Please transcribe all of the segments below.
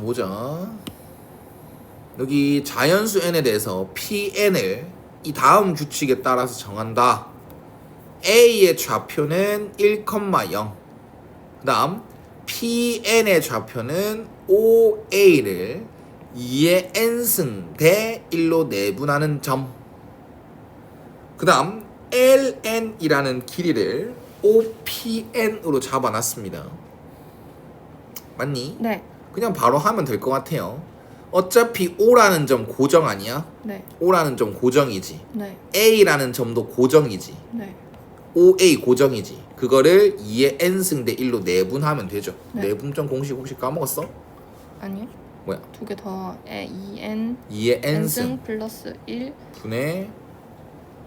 자 보자. 여기 자연수 n에 대해서 pn을 이 다음 규칙에 따라서 정한다. a의 좌표는 1,0. 그다음 pn의 좌표는 5a를 2의 n승 대 1로 내분하는 점. 그다음 ln이라는 길이를 5pn으로 잡아놨습니다. 맞니? 네. 그냥 바로 하면 될 것 같아요. 어차피 O라는 점 고정 아니야? 네. O라는 점 고정이지. 네. A라는 점도 고정이지. 네. OA 고정이지. 그거를 2의 n승 대 1로 내분하면 되죠. 네. 내분점 공식 혹시 까먹었어? 아니요. 뭐야? 두 개 더. 에 2n 2의 n승 n승 플러스 1 분의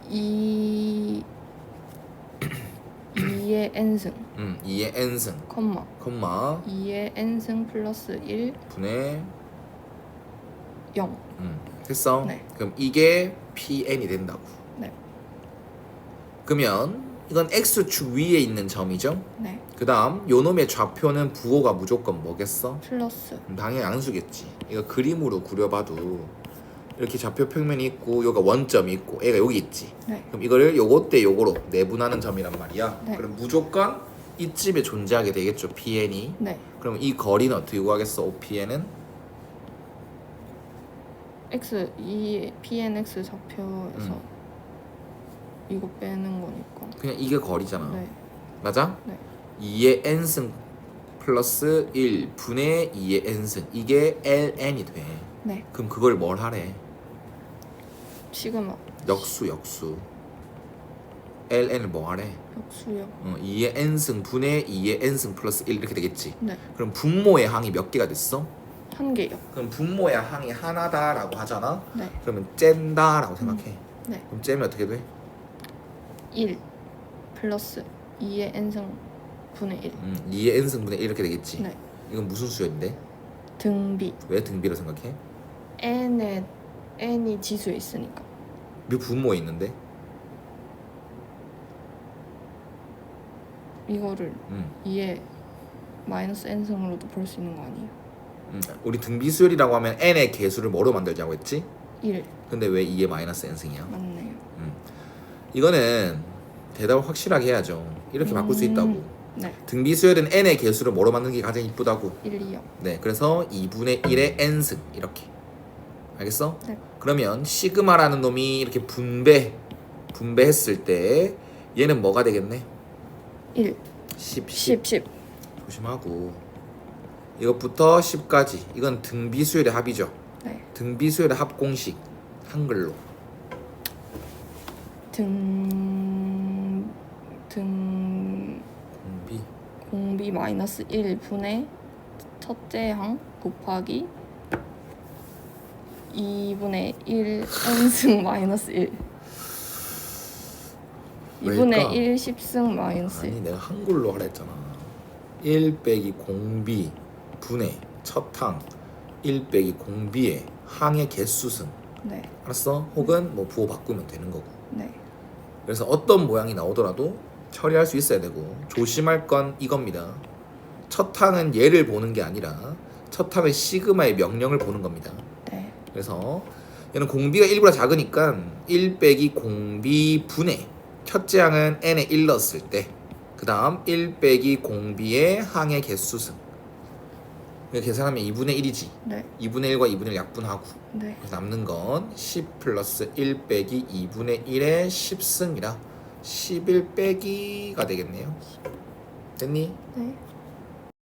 2 2의 n승 음, 2의 n승 콤마 콤마 2의 n승 플러스 1 분의 0. 음, 됐어? 네. 그럼 이게 PN이 된다고. 네. 그러면 이건 x축 위에 있는 점이죠. 네. 그 다음 요놈의 좌표는 부호가 무조건 뭐겠어? 플러스 음, 당연히 앙수겠지. 이거 그림으로 그려봐도 이렇게 좌표 평면이 있고 여기가 원점이 있고 애가 여기 있지. 네. 그럼 이거를 요거 때 요거로 내분하는 점이란 말이야. 네. 그럼 무조건 이쯤에 존재하게 되겠죠. PN이. 네. 그럼 이 거리는 어떻게 구하겠어? OPN은 x 2 pnx 좌표에서 음. 이거 빼는 거니까. 그냥 이게 거리잖아. 네. 맞아? 네. 2의 n승 플러스 1 분의 2의 n승 이게 ln이 돼. 네. 그럼 그걸 뭘 하래? 시그마 역수 역수. ln을 뭐 하래? 역수역. 어, 2의 n승 분의 2의 n승 플러스 1 이렇게 되겠지. 네. 그럼 분모의 항이 몇 개가 됐어? 한 개요. 그럼 분모의 항이 하나다라고 하잖아. 네. 그러면 쨘다라고 생각해. 네. 그럼 째면 어떻게 돼? 1 플러스 2의 n승 분의 1. 음, 2의 n승 분의 1 이렇게 되겠지. 네. 이건 무슨 수열인데? 등비 왜 등비로 생각해? n에 n이 지수에 있으니까. 몇 분모에 있는데? 이거를 음. 2의 마이너스 n승으로도 볼 수 있는 거 아니에요? 음, 우리 등비 수열이라고 하면 n의 개수를 뭐로 만들자고 했지? 1 근데 왜 2의 마이너스 n승이야? 맞네요. 이거는 대답을 확실하게 해야죠. 이렇게 바꿀 수 음. 있다고. 네. 등비수열은 n의 개수를 뭐로 만드는 게 가장 이쁘다고. 1, 2요. 네, 그래서 2분의 1의 n승 이렇게. 알겠어? 네. 그러면 시그마라는 놈이 이렇게 분배 분배했을 때 얘는 뭐가 되겠네? 1 10, 10. 10 10 조심하고 이것부터 10까지 이건 등비수열의 합이죠. 네. 등비수열의 합 공식 한글로 등... 등... 공비 공비 마이너스 1 분의 첫째 항 곱하기 2분의 1 n승 마이너스 1 2분의 왜일까? 1 10승 마이너스 1 아니 내가 한글로 하라 했잖아 1 빼기 공비 분의 첫항 1 빼기 공비의 항의 개수승 네. 알았어? 혹은 뭐 부호 바꾸면 되는 거고 네. 그래서 어떤 모양이 나오더라도 처리할 수 있어야 되고 조심할 건 이겁니다 첫 항은 얘를 보는 게 아니라 첫 항은 시그마의 명령을 보는 겁니다 네. 그래서 얘는 공비가 1보다 작으니까 1 빼기 공비 분의 첫째 항은 n에 1 넣었을 때 그 다음 1 빼기 공비의 항의 개수승 이렇게 계산하면 2분의 1이지 네. 2분의 1과 2분의 1 약분하고 네. 남는 건 10 플러스 1 빼기 2분의 1의 10승이라 11 빼기가 되겠네요 됐니? 네.